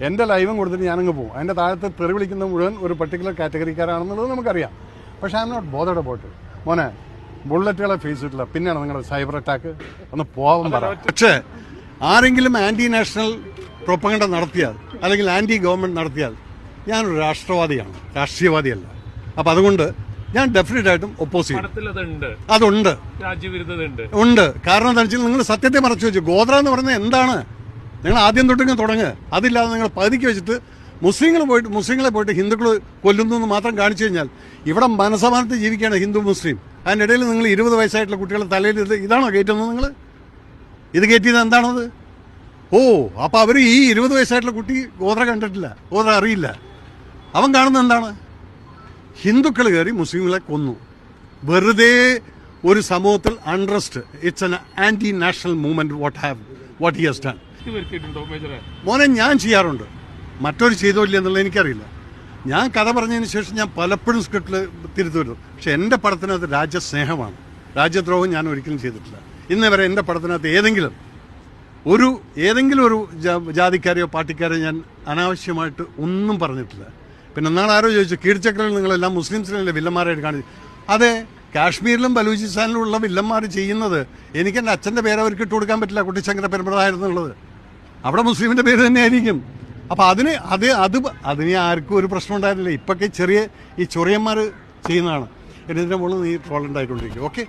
എന്റെ ലൈവും കൊടുത്തിട്ട് ഞാനങ്ങ് പോകും. അതിന്റെ താഴത്ത് തെറി വിളിക്കുന്ന മുഴുവൻ ഒരു പർട്ടിക്കുലർ കാറ്റഗറിക്കാരാണെന്നുള്ളത് നമുക്കറിയാം. പക്ഷേ I am not bothered about മോനെ ബുള്ളറ്റുകളെ ഫേസ് ചെയ്തിട്ടില്ല പിന്നെയാണ് നിങ്ങളുടെ സൈബർ അറ്റാക്ക് ഒന്ന് പോകാൻ പറ. പക്ഷേ ആരെങ്കിലും ആന്റി നാഷണൽ പ്രൊപ്പഗണ്ട നടത്തിയാൽ അല്ലെങ്കിൽ ആന്റി ഗവൺമെന്റ് നടത്തിയാൽ ഞാനൊരു രാഷ്ട്രവാദിയാണ്. രാഷ്ട്രീയവാദിയല്ല. അപ്പം അതുകൊണ്ട് ഞാൻ ഡെഫിനറ്റ് ആയിട്ടും ഒപ്പോസ് ചെയ്യും. അതുണ്ട് അതുണ്ട്. രാജ്യവിരുദ്ധത ഉണ്ട്. ഉണ്ട് കാരണം എന്താ വെച്ചാൽ നിങ്ങൾ സത്യത്തെ മറച്ചു വെച്ചു. ഗോത്ര എന്ന് പറയുന്നത് എന്താണ്? നിങ്ങൾ ആദ്യം തൊട്ടെങ്കിലും തുടങ്ങുക അതില്ലാതെ നിങ്ങൾ പകുതിക്ക് വെച്ചിട്ട് മുസ്ലിങ്ങൾ പോയിട്ട് മുസ്ലിങ്ങളെ പോയിട്ട് ഹിന്ദുക്കൾ കൊല്ലുന്നു എന്ന് മാത്രം കാണിച്ചു കഴിഞ്ഞാൽ ഇവിടെ മനസമാനത്ത് ജീവിക്കുകയാണ് ഹിന്ദു മുസ്ലിം. അതിന്റെ ഇടയിൽ നിങ്ങൾ ഇരുപത് വയസ്സായിട്ടുള്ള കുട്ടികളെ തലയിൽ ഇത് ഇതാണോ കയറ്റുന്നത് നിങ്ങൾ? ഇത് കയറ്റിയത് എന്താണത്? ഓ അപ്പോൾ അവർ ഈ ഇരുപത് വയസ്സായിട്ടുള്ള കുട്ടി ഗോത്ര കണ്ടിട്ടില്ല. ഗോത്ര അറിയില്ല. അവൻ കാണുന്നത് എന്താണ്? ഹിന്ദുക്കൾ കയറി മുസ്ലിങ്ങളെ കൊന്നു. വെറുതെ ഒരു സമൂഹത്തിൽ untrust it's an anti national movement what have what he has done മോനെ ഞാൻ ചെയ്യാറുണ്ട്. മറ്റൊരു ചെയ്തോല്ല എന്നുള്ളത് എനിക്കറിയില്ല. ഞാൻ കഥ പറഞ്ഞതിന് ശേഷം ഞാൻ പലപ്പോഴും സ്ക്രിപ്റ്റിൽ തിരുത്തുവരുന്നു പക്ഷെ എന്റെ പടത്തിനകത്ത് രാജ്യസ്നേഹമാണ്. രാജ്യദ്രോഹം ഞാൻ ഒരിക്കലും ചെയ്തിട്ടില്ല. ഇന്ന് വരെ എന്റെ പടത്തിനകത്ത് ഏതെങ്കിലും ഒരു ഏതെങ്കിലും ഒരു ജാതിക്കാരെയോ പാർട്ടിക്കാരെയോ ഞാൻ അനാവശ്യമായിട്ട് ഒന്നും പറഞ്ഞിട്ടില്ല. പിന്നെ നാളെ ആരോ ചോദിച്ചു കീഴ്ചക്രയിൽ നിങ്ങളെല്ലാം മുസ്ലിംസിനല്ലേ വില്ലന്മാരായിട്ട് കാണിച്ചു അതെ കാശ്മീരിലും ബലൂചിസ്ഥാനിലും ഉള്ള വില്ലന്മാർ ചെയ്യുന്നത് എനിക്ക് എന്റെ അച്ഛന്റെ പേര് അവർക്ക് ഇട്ട് കൊടുക്കാൻ പറ്റില്ല കുട്ടിശങ്കര പെരുമ്പതായിരുന്നുള്ളത് അവിടെ മുസ്ലിമിന്റെ പേര് തന്നെ ആയിരിക്കും അപ്പോൾ അതിന് അത് അത് അതിന് ആർക്കും ഒരു പ്രശ്നം ഉണ്ടായിരുന്നില്ല. ഇപ്പൊക്കെ ചെറിയ ഈ ചൊറിയന്മാർ ചെയ്യുന്നതാണ്. ഇതിന്റെ മുകളിൽ നീ ട്രോൾ ഉണ്ടായിക്കൊണ്ടിരിക്കും ഓക്കെ